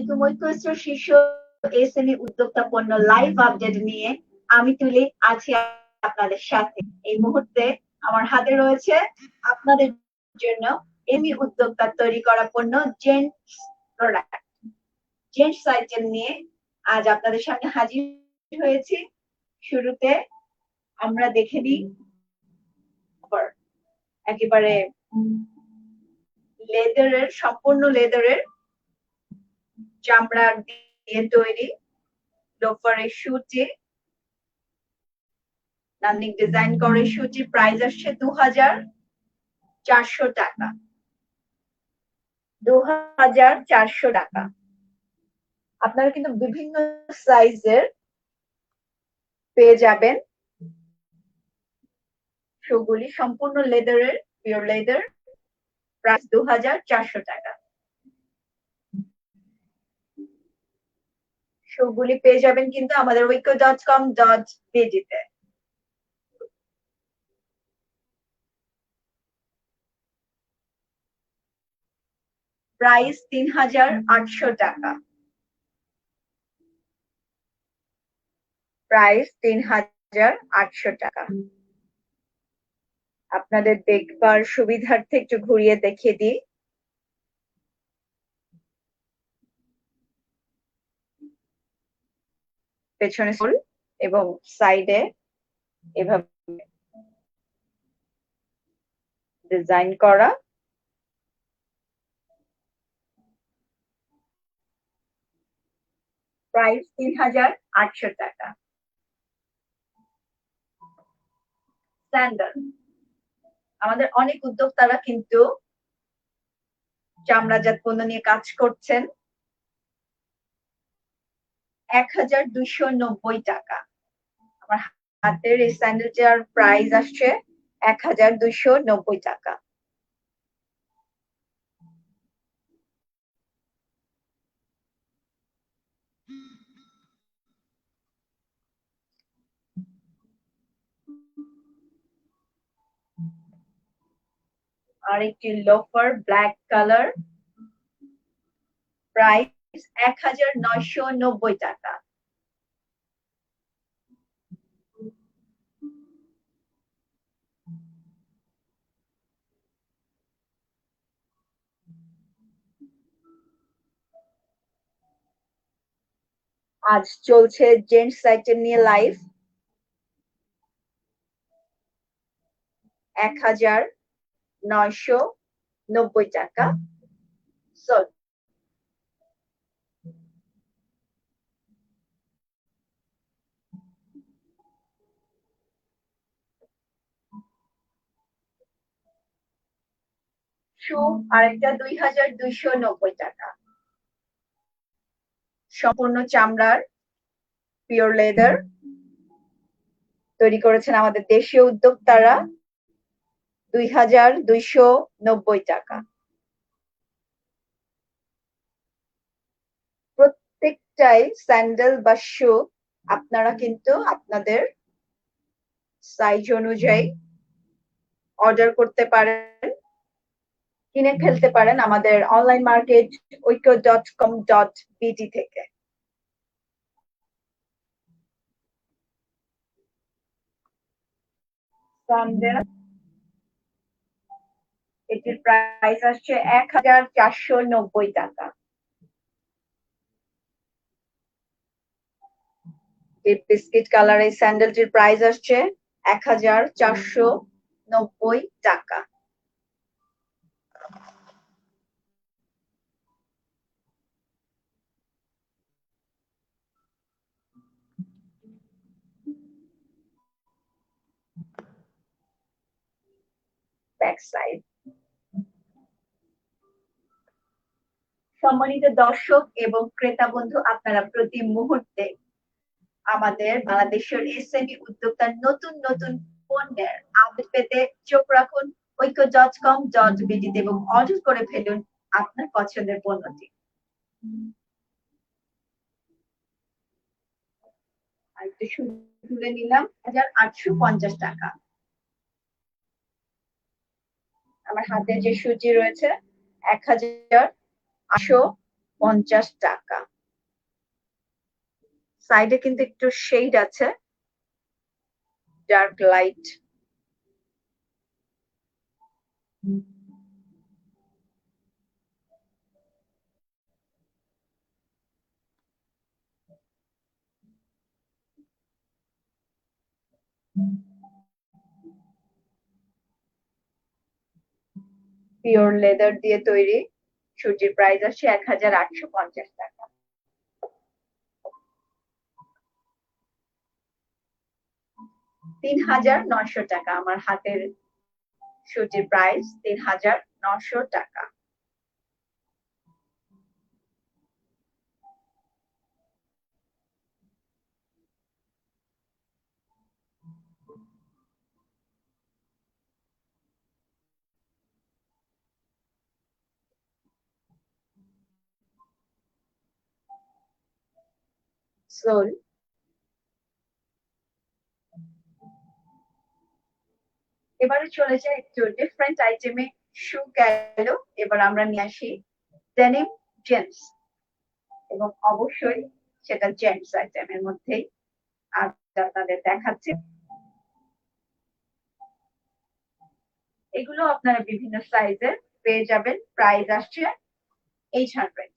আলাইকুম ঐক্যস্র শীর্ষ এসএমই উদ্যোক্তা পণ্য লাইভ আপডেট নিয়ে আমি তুলি আছি আপনাদের সাথে। এই মুহূর্তে আমার হাতে রয়েছে আপনাদের জন্য এমই উদ্যোক্তা তৈরি করা পণ্য জেন্টস প্রোডাক্ট জেন্টস আইটেম নিয়ে আজ আপনাদের সামনে হাজির হয়েছি। শুরুতে আমরা দেখে নিই। একেবারে লেদারের সম্পূর্ণ লেদারের চামড়ার দিয়ে তৈরি লোফারের শুটি নান্দিক ডিজাইন করে শুটি প্রাইস আসছে দু হাজার চারশো টাকা। দু হাজার চারশো টাকা। আপনারা কিন্তু বিভিন্ন সাইজের পেয়ে যাবেন। শুগুলি সম্পূর্ণ লেদারের পিওর লেদার প্রাইস দু হাজার চারশো টাকা। শোগুলি পেয়ে যাবেন কিন্তু আমাদের উইকো ডট কম ডট বিডিতে প্রাইস তিন হাজার আটশো টাকা। প্রাইস তিন হাজার আটশো টাকা। আপনাদের দেখবার সুবিধার্থে একটু ঘুরিয়ে দেখিয়ে দিই। পেছনে ফুল এবং সাইডে এভাবে ডিজাইন করা। প্রাইস তিন হাজার আটশো টাকা। স্যান্ডেল আমাদের অনেক উদ্যোক্তারা কিন্তু চামড়াজাত পণ্য নিয়ে কাজ করছেন। এক হাজার দুইশো নব্বই টাকা। আমার হাতের আসছে এক হাজার দুইশো নব্বই টাকা। আর একটি লোফার ব্ল্যাক কালার প্রাইস এক হাজার নয়শো নব্বই টাকা আজ চলছে জেন্টস আইটেম নিয়ে লাইভ এক হাজার নয়শো নব্বই টাকা। শু আরেকটা দুই হাজার দুইশো নব্বই টাকা। সম্পূর্ণ চামড়ার পিওর লেদার তৈরি করেছেন আমাদের দেশীয় উদ্যোক্তারা। দুই হাজার দুইশো নব্বই টাকা। প্রত্যেকটাই স্যান্ডেল বা শু আপনারা কিন্তু আপনাদের সাইজ অনুযায়ী অর্ডার করতে পারেন। কিনে ফেলতে পারেন আমাদের online market Oikko dot com dot BD থেকে। এটির প্রাইস আসছে এক হাজার চারশো নব্বই টাকা। এই বিস্কিট কালার এই স্যান্ডেলটির প্রাইস আসছে এক হাজার চারশো নব্বই টাকা। ব্যাক সাইড সম্মানিত দর্শক এবং ক্রেতা বন্ধু, আপনারা প্রতি মুহূর্তে আমাদের বাংলাদেশের এসএমই উদ্যোক্তার নতুন নতুন পণ্যের আপডেট পেতে চোখ রাখুন ঐক্য ডট কম ডট বিডিতে এবং অর্ডার করে ফেলুন আপনার পছন্দের পণ্যটি। আর একটু তুলে নিলাম, হাজার আটশো পঞ্চাশ টাকা। আমার হাতে যে সুজি রয়েছে, এক হাজার আটশো পঞ্চাশ টাকা। সাইডে কিন্তু একটু শেড আছে ডার্ক লাইট পিওর লেদার দিয়ে তৈরি সুজির প্রাইস আসছে এক হাজার আটশো পঞ্চাশ টাকা। তিন হাজার নশো টাকা আমার হাতের সুজির প্রাইস তিন হাজার নশো টাকা। সোল এবারে চলে যায় একটু ডিফারেন্ট আইটেমে শু গেল এবার আমরা নিয়ে আসি ডেনিম জেন্টস এবং অবশ্যই সেটা জেন্টস আইটেমের মধ্যেই আর আপনাদের দেখাচ্ছে। এগুলো আপনারা বিভিন্ন সাইজের পেয়ে যাবেন। প্রাইস আসছে eight hundred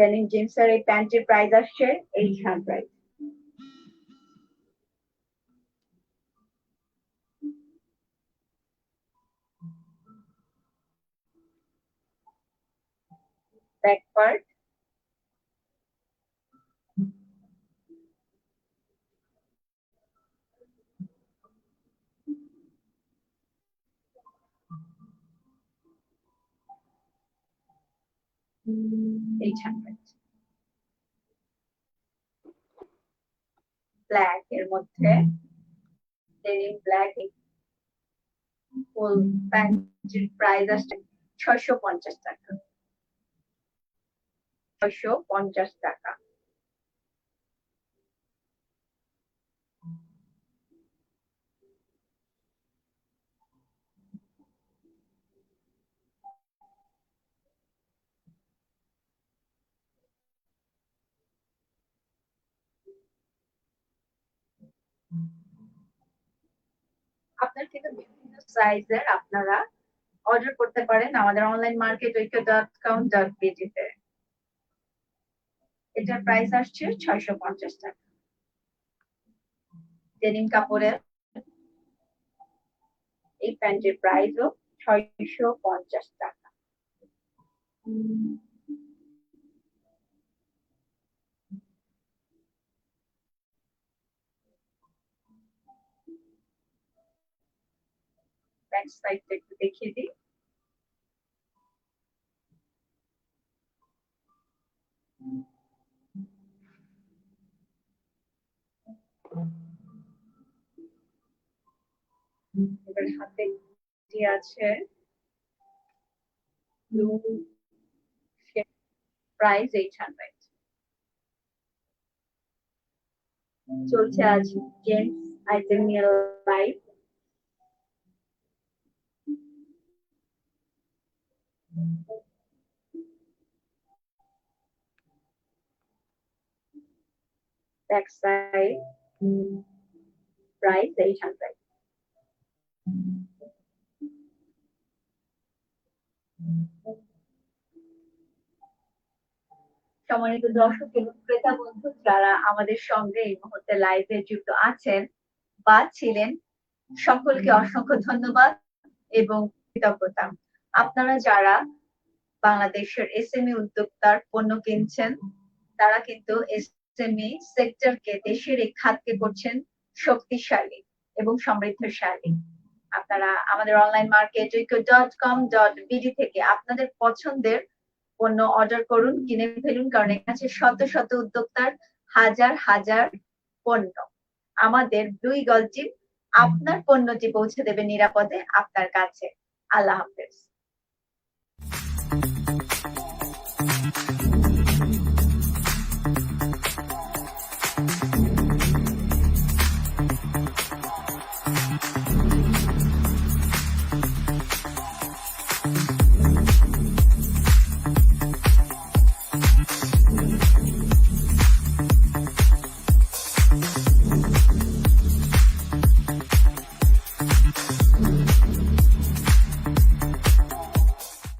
then in James sir, a panty price of share 800. Back part. Hmm. 800 black এর মধ্যে ডেনিম ব্ল্যাক ফুল প্যান্টের প্রাইস আসছে 650 টাকা। 650 টাকা। আপনার কিন্তু বিভিন্ন সাইজের আপনারা অর্ডার করতে পারেন আমাদের online market Oikko dot com dot বিজিতে এটার প্রাইস আসছে ছয়শো পঞ্চাশ টাকা। ডেনিম কাপড়ের এই প্যান্টের প্রাইসও ছয়শো পঞ্চাশ টাকা। ব্যাক সাইডটা একটু দেখিয়ে দিই এবার হাতে যে আছে? ব্লু প্রাইস এইট হান্ড্রেড চলছে আজ জেন্টস আইটেম নিয়ে লাইভ back side. Price 800 সম্মানিত দর্শক এবং ক্রেতা বন্ধু, যারা আমাদের সঙ্গে এই মুহূর্তে লাইভে যুক্ত আছেন বা ছিলেন, সকলকে অসংখ্য ধন্যবাদ এবং কৃতজ্ঞতা। আপনারা যারা বাংলাদেশের এসএমই উদ্যোক্তার পণ্য কিনছেন, তারা কিন্তু এসএমই সেক্টরকে, দেশের এই খাতকে করছেন শক্তিশালী এবং সমৃদ্ধশালী। আপনারা আমাদের online market dot com dot BD থেকে আপনাদের পছন্দের পণ্য অর্ডার করুন, কিনে ফেলুন, কারণ এখানে আছে শত শত উদ্যোক্তার হাজার হাজার পণ্য। আমাদের দুই গলটি আপনার পণ্যটি পৌঁছে দেবে নিরাপদে আপনার কাছে। আল্লাহ হাফেজ।